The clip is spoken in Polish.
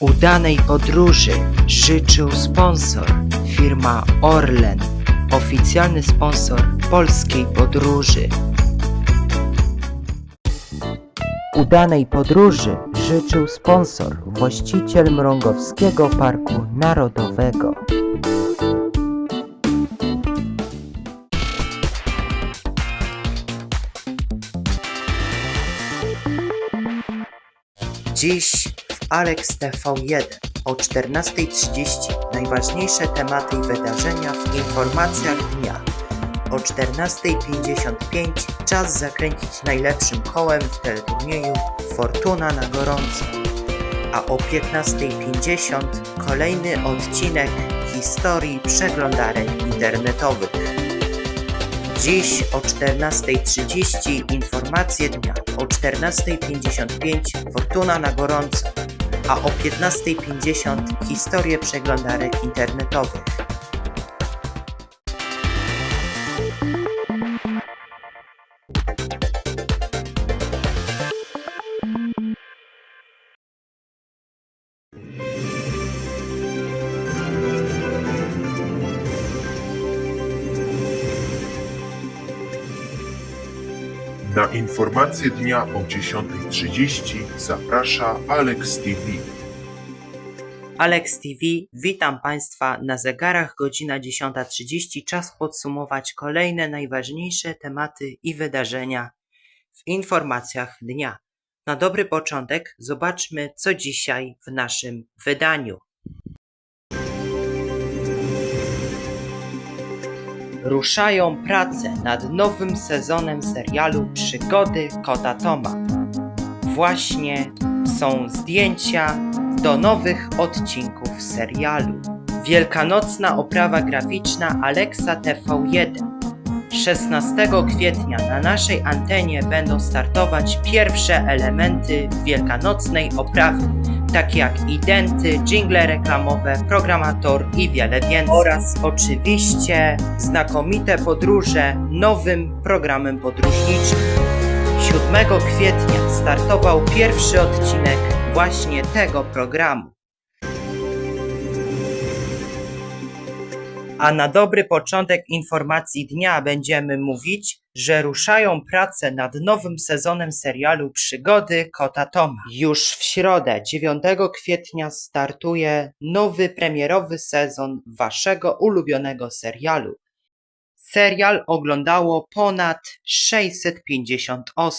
Udanej podróży życzył sponsor firma Orlen, oficjalny sponsor polskiej podróży. Udanej podróży życzył sponsor, właściciel Mrągowskiego Parku Narodowego. Dziś Alex TV1 o 14.30 najważniejsze tematy i wydarzenia w informacjach dnia. O 14.55 czas zakręcić najlepszym kołem w teleturnieju Fortuna na gorąco. A o 15.50 kolejny odcinek historii przeglądarek internetowych. Dziś o 14.30 informacje dnia, o 14.55 Fortuna na gorąco, a o 15.50 historie przeglądarek internetowych. Na informacje dnia o 10.30 zaprasza Alex TV. Alex TV, witam Państwa na zegarach godzina 10.30. Czas podsumować kolejne najważniejsze tematy i wydarzenia w informacjach dnia. Na dobry początek zobaczmy, co dzisiaj w naszym wydaniu. Ruszają prace nad nowym sezonem serialu Przygody Kota Toma. Właśnie są zdjęcia do nowych odcinków serialu. Wielkanocna oprawa graficzna Alexa TV1. 16 kwietnia na naszej antenie będą startować pierwsze elementy wielkanocnej oprawy, takie jak identy, jingle reklamowe, programator i wiele więcej. Oraz oczywiście znakomite podróże nowym programem podróżniczym. 7 kwietnia startował pierwszy odcinek właśnie tego programu. A na dobry początek informacji dnia będziemy mówić, że ruszają prace nad nowym sezonem serialu Przygody Kota Toma. Już w środę 9 kwietnia startuje nowy premierowy sezon waszego ulubionego serialu. Serial oglądało ponad 650 osób.